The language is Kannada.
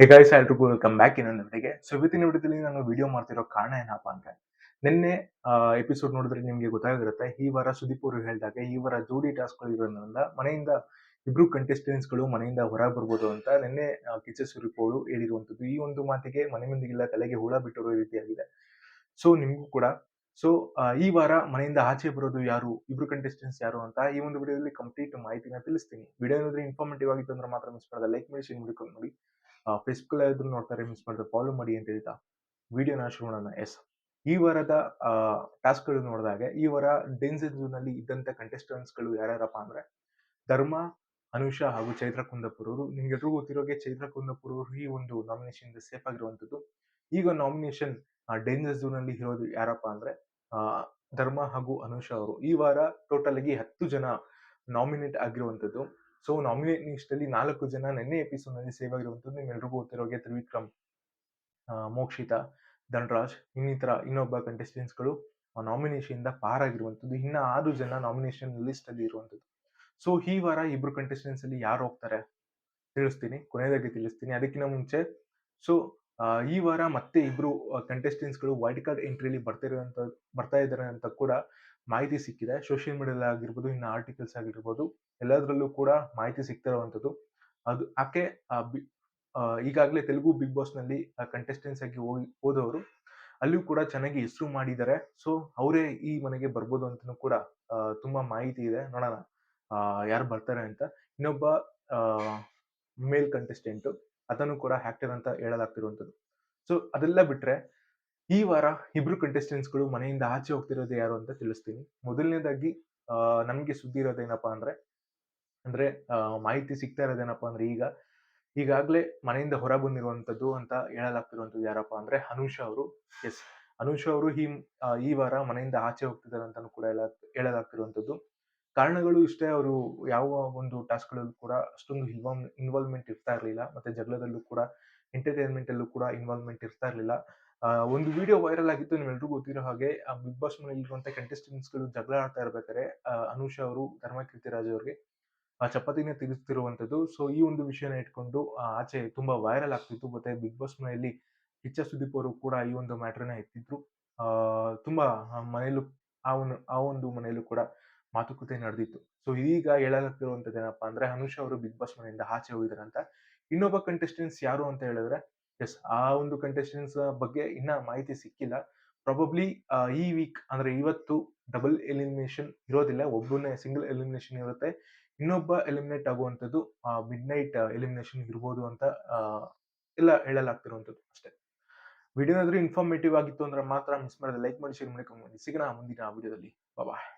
ಹೇ ಗೈಸ್ ಎಲ್ರಿಗೂ ವೆಲ್ಕಮ್ ಬ್ಯಾಕ್ ಇನ್ನೊಂದು ವಿಡಿಯೋಗೆ ಸೊ ಇವತ್ತಿನ ವಿಡಿಯೋದಲ್ಲಿ ನಾನು ವಿಡಿಯೋ ಮಾಡ್ತಿರೋ ಕಾರಣ ಏನಪ್ಪ ಅಂದ್ರೆ, ನಿನ್ನೆ ಎಪಿಸೋಡ್ ನೋಡಿದ್ರೆ ನಿಮಗೆ ಗೊತ್ತಾಗಿರುತ್ತೆ, ಈ ವಾರ ಸುದೀಪ್ ಅವರು ಹೇಳಿದಾಗ ಈ ವಾರ ಜೋಡಿ ಟಾಸ್ಕ್ಗಳು ಇರೋದ್ರಿಂದ ಮನೆಯಿಂದ ಇಬ್ರು ಕಂಟೆಸ್ಟೆಂಟ್ಸ್ಗಳು ಗಳು ಮನೆಯಿಂದ ಹೊರ ಬರ್ಬೋದು ಅಂತ ನಿನ್ನೆ ಕಿಚ್ಚ ಸುರೀಪ್ ಅವರು ಹೇಳಿರುವಂತದ್ದು. ಈ ಒಂದು ಮಾತಿಗೆ ಮನೆ ಮಂದಿಗೆಲ್ಲ, ತಲೆಗೆ ಹುಳ ಬಿಟ್ಟಿರೋ ರೀತಿಯಾಗಿದೆ. ಸೊ ನಿಮಗೂ ಕೂಡ. ಸೊ ಈ ವಾರ ಮನೆಯಿಂದ ಆಚೆ ಬರೋದು ಯಾರು? ಇಬ್ರು ಕಂಟೆಸ್ಟೆಂಟ್ಸ್ ಯಾರು ಅಂತ ಈ ಒಂದು ವಿಡಿಯೋದಲ್ಲಿ ಕಂಪ್ಲೀಟ್ ಮಾಹಿತಿನ ತಿಳಿಸ್ತೀನಿ. ವಿಡಿಯೋ ಏನಾದ್ರೆ ಇನ್ಫಾರ್ಮೇಟಿವ್ ಆಗಿತ್ತು ಅಂದ್ರೆ ಮಾತ್ರ ಮಿಸ್ ಮಾಡೋದ. ಲೈಕ್ ಮಾಡಿ ಶೇರ್ ಮಾಡ್ಕೊಂಡು ನೋಡಿ ಆದ್ರೂ ನೋಡ್ತಾರೆ ಮಿಸ್ ಮಾಡಿದ್ರೆ ಫಾಲೋ ಮಾಡಿ ಅಂತ ಹೇಳ್ತಾ ವಿಡಿಯೋನ ಶುರು ಮಾಡೋಣ ಎಸ್ ಈ ವಾರದ ಟಾಸ್ಕ್ಗಳು ನೋಡಿದಾಗ ಈ ವಾರ ಡೇಂಜರ್ ಝೋನ್ನಲ್ಲಿ ಇದ್ದಂತ ಕಂಟೆಸ್ಟೆಂಟ್ಸ್ಗಳು ಯಾರ್ಯಾರಪ್ಪ ಅಂದ್ರೆ ಧರ್ಮ ಅನುಷಾ ಹಾಗೂ ಚೈತ್ರ ಕುಂದಪುರ್ ಅವರು ನಿಮ್ಗೆಲ್ರಿಗೂ ಗೊತ್ತಿರೋಗೆ ಚೈತ್ರ ಕುಂದಪುರ್ ಅವರು ಈ ಒಂದು ನಾಮಿನೇಷನ್ ಸೇಫ್ ಆಗಿರುವಂಥದ್ದು ಈಗ ನಾಮಿನೇಷನ್ ಡೇಂಜರ್ ಝೋನ್ ಅಲ್ಲಿ ಇರೋದು ಯಾರಪ್ಪ ಅಂದ್ರೆ ಧರ್ಮ ಹಾಗೂ ಅನುಷಾ ಅವರು. ಈ ವಾರ ಟೋಟಲ್ ಆಗಿ ಹತ್ತು ಜನ ನಾಮಿನೇಟ್ ಆಗಿರುವಂತದ್ದು. ಸೊ ನಾಮಿನೇಟ್ ಲಿಸ್ಟ್ ಅಲ್ಲಿ ನಾಲ್ಕು ಜನ ನಿನ್ನೆ ಎಪಿಸೋಡ್ನಲ್ಲಿ ಸೇವ್ ಆಗಿರುವಂತದ್ದು ನಿಮ್ಮೆಲ್ರಿಗೂ ಗೊತ್ತಿರೋಗೆ ತ್ರಿವಿಕ್ರಮ್ ಮೋಕ್ಷಿತಾ, ಧನ್ರಾಜ್, ಇನ್ನಿತರ ಇನ್ನೊಬ್ಬ ಕಂಟೆಸ್ಟೆಂಟ್ಸ್ಗಳು ನಾಮಿನೇಷನ್ ಇಂದ ಪಾರಾಗಿರುವಂತದ್ದು ಇನ್ನ ಆರು ಜನ ನಾಮಿನೇಷನ್ ಲಿಸ್ಟ್ ಅಲ್ಲಿ ಇರುವಂತದ್ದು ಸೊ ಈ ವಾರ ಇಬ್ರು ಕಂಟೆಸ್ಟೆಂಟ್ಸ್ ಅಲ್ಲಿ ಯಾರು ಹೋಗ್ತಾರೆ? ತಿಳಿಸ್ತೀನಿ. ಕೊನೆಯದಾಗಿ ತಿಳಿಸ್ತೀನಿ. ಅದಕ್ಕಿಂತ ಮುಂಚೆ ಸೊ ಈ ವಾರ ಮತ್ತೆ ಇಬ್ರು ಕಂಟೆಸ್ಟೆಂಟ್ಸ್ಗಳು ವೈಲ್ಡ್ ಕಾರ್ಡ್ ಎಂಟ್ರಿಲಿ ಬರ್ತಿರೋಂತ ಬರ್ತಾ ಇದ್ದಾರೆ ಅಂತ ಕೂಡ ಮಾಹಿತಿ ಸಿಕ್ಕಿದೆ. ಸೋಷಿಯಲ್ ಮೀಡಿಯಾದಲ್ಲಿ ಆಗಿರ್ಬೋದು, ಇನ್ನು ಆರ್ಟಿಕಲ್ಸ್ ಆಗಿರ್ಬೋದು, ಎಲ್ಲದರಲ್ಲೂ ಕೂಡ ಮಾಹಿತಿ ಸಿಗ್ತಿರುವಂಥದ್ದು. ಅದು ಯಾಕೆ ಈಗಾಗಲೇ ತೆಲುಗು ಬಿಗ್ ಬಾಸ್ನಲ್ಲಿ ಕಂಟೆಸ್ಟೆನ್ಸ್ ಆಗಿ ಹೋಗಿ, ಹೋದವರು ಅಲ್ಲಿಯೂ ಕೂಡ ಚೆನ್ನಾಗಿ ಹೆಸರು ಮಾಡಿದ್ದಾರೆ. ಸೊ ಅವರೇ ಈ ಮನೆಗೆ ಬರ್ಬೋದು ಅಂತಲೂ ಕೂಡ ತುಂಬಾ ಮಾಹಿತಿ ಇದೆ. ನೋಡೋಣ ಯಾರು ಬರ್ತಾರೆ ಅಂತ. ಇನ್ನೊಬ್ಬ ಮೇಲ್ ಕಂಟೆಸ್ಟೆಂಟ್ ಅದನ್ನು ಕೂಡ ಹ್ಯಾಕ್ಟರ್ ಅಂತ ಹೇಳಲಾಗ್ತಿರುವಂಥದ್ದು. ಸೊ ಅದೆಲ್ಲ ಬಿಟ್ರೆ ಈ ವಾರ ಇಬ್ರು ಕಂಟೆಸ್ಟೆಂಟ್ಸ್ಗಳು ಗಳು ಮನೆಯಿಂದ ಆಚೆ ಹೋಗ್ತಿರೋದು ಯಾರು ಅಂತ ತಿಳಿಸ್ತೀನಿ. ಮೊದಲನೇದಾಗಿ ನಮ್ಗೆ ಸುದ್ದಿ ಇರೋದೇನಪ್ಪಾ ಅಂದ್ರೆ ಅಂದ್ರೆ ಮಾಹಿತಿ ಸಿಗ್ತಾ ಇರೋದೇನಪ್ಪಾ ಅಂದ್ರೆ ಈಗ, ಈಗಾಗಲೇ ಮನೆಯಿಂದ ಹೊರ ಬಂದಿರುವಂತದ್ದು ಅಂತ ಹೇಳಲಾಗ್ತಿರುವಂತದ್ದು ಯಾರಪ್ಪ ಅಂದ್ರೆ ಅನುಷಾ ಅವರು. ಎಸ್ ಅನುಷಾ ಅವರು ಈ ಈ ವಾರ ಮನೆಯಿಂದ ಆಚೆ ಹೋಗ್ತಿದ್ದಾರೆ ಅಂತಾನು ಕೂಡ ಹೇಳ ಹೇಳಲಾಗ್ತಿರುವಂತದ್ದು ಕಾರಣಗಳು ಇಷ್ಟೇ, ಅವರು ಯಾವ ಒಂದು ಟಾಸ್ಕ್ಗಳಲ್ಲೂ ಕೂಡ ಅಷ್ಟೊಂದು ಇನ್ವಾಲ್ವ್ಮೆಂಟ್ ಇರ್ತಾ ಇರಲಿಲ್ಲ. ಮತ್ತೆ ಜಗಳದಲ್ಲೂ ಕೂಡ ಎಂಟರ್ಟೈನ್ಮೆಂಟ್ ಅಲ್ಲೂ ಕೂಡ ಇನ್ವಾಲ್ವ್ಮೆಂಟ್ ಇರ್ತಾ ಇರಲಿಲ್ಲ. ಒಂದು ವಿಡಿಯೋ ವೈರಲ್ ಆಗಿತ್ತು ನಿಮ್ಮೆಲ್ರಿಗೂ ಗೊತ್ತಿರೋ ಹಾಗೆ ಬಿಗ್ ಬಾಸ್ ಮನೆಯಲ್ಲಿರುವಂತ ಕಂಟೆಸ್ಟೆಂಟ್ಸ್ಗಳು ಜಗಳ ಆಡ್ತಾ ಇರ್ಬೇಕಾದ್ರೆ ಅನುಷಾ ಅವರು, ಧರ್ಮಕೀರ್ತಿ ರಾಜ ಅವ್ರಿಗೆ ಆ ಚಪಾತಿನೇ ತಿರುಗಿಸ್ತಿರುವಂತದ್ದು ಸೊ ಈ ಒಂದು ವಿಷಯನ ಇಟ್ಕೊಂಡು ಆಚೆ ತುಂಬಾ ವೈರಲ್ ಆಗ್ತಿತ್ತು. ಮತ್ತೆ ಬಿಗ್ ಬಾಸ್ ಮನೆಯಲ್ಲಿ ಕಿಚ್ಚ ಸುದೀಪ್ ಅವರು ಕೂಡ ಈ ಒಂದು ಮ್ಯಾಟ್ರನ್ನ ಎತ್ತಿದ್ರು. ಆ, ತುಂಬಾ ಮನೆಯಲ್ಲೂ, ಆ ಒಂದು ಆ ಒಂದು ಮನೆಯಲ್ಲೂ ಕೂಡ ಮಾತುಕತೆ ನಡೆದಿತ್ತು. ಸೊ ಈಗ ಹೇಳಲಾಗ್ತಿರುವಂತದ್ದು ಏನಪ್ಪಾ ಅಂದ್ರೆ, ಅನುಷಾ ಅವರು ಬಿಗ್ ಬಾಸ್ ಮನೆಯಿಂದ ಆಚೆ ಹೋಗಿದಾರಂತ. ಅಂತ ಇನ್ನೊಬ್ಬ ಕಂಟೆಸ್ಟೆಂಟ್ಸ್ ಯಾರು ಅಂತ ಹೇಳಿದ್ರೆ ಎಸ್ ಆ ಒಂದು ಕಂಟೆಸ್ಟೆಂಟ್ಸ್ ಬಗ್ಗೆ ಇನ್ನ ಮಾಹಿತಿ ಸಿಕ್ಕಿಲ್ಲ. ಪ್ರಾಬಬ್ಲಿ ಈ ವೀಕ್ ಅಂದ್ರೆ ಇವತ್ತು ಡಬಲ್ ಎಲಿಮಿನೇಷನ್ ಇರೋದಿಲ್ಲ. ಒಬ್ಬನೇ ಸಿಂಗಲ್ ಎಲಿಮಿನೇಷನ್ ಇರುತ್ತೆ. ಇನ್ನೊಬ್ಬ ಎಲಿಮಿನೇಟ್ ಆಗುವಂಥದ್ದು ಮಿಡ್ ನೈಟ್ ಎಲಿಮಿನೇಷನ್ ಇರ್ಬೋದು ಅಂತ ಎಲ್ಲ ಹೇಳಲಾಗ್ತಿರುವಂಥದ್ದು ಅಷ್ಟೇ. ವಿಡಿಯೋ ಏನಾದರೂ ಇನ್ಫಾರ್ಮೇಟಿವ್ ಆಗಿತ್ತು ಅಂದ್ರೆ ಮಾತ್ರ ಮಿಸ್ ಮಾಡಿದ್ರೆ ಲೈಕ್ ಮಾಡಿ ಶೇರ್ ಮಾಡಿ ಕಮೆಂಟ್ ಸಿಗೋಣ ಮುಂದಿನ ವಿಡಿಯೋದಲ್ಲಿ. ಬಾಯ್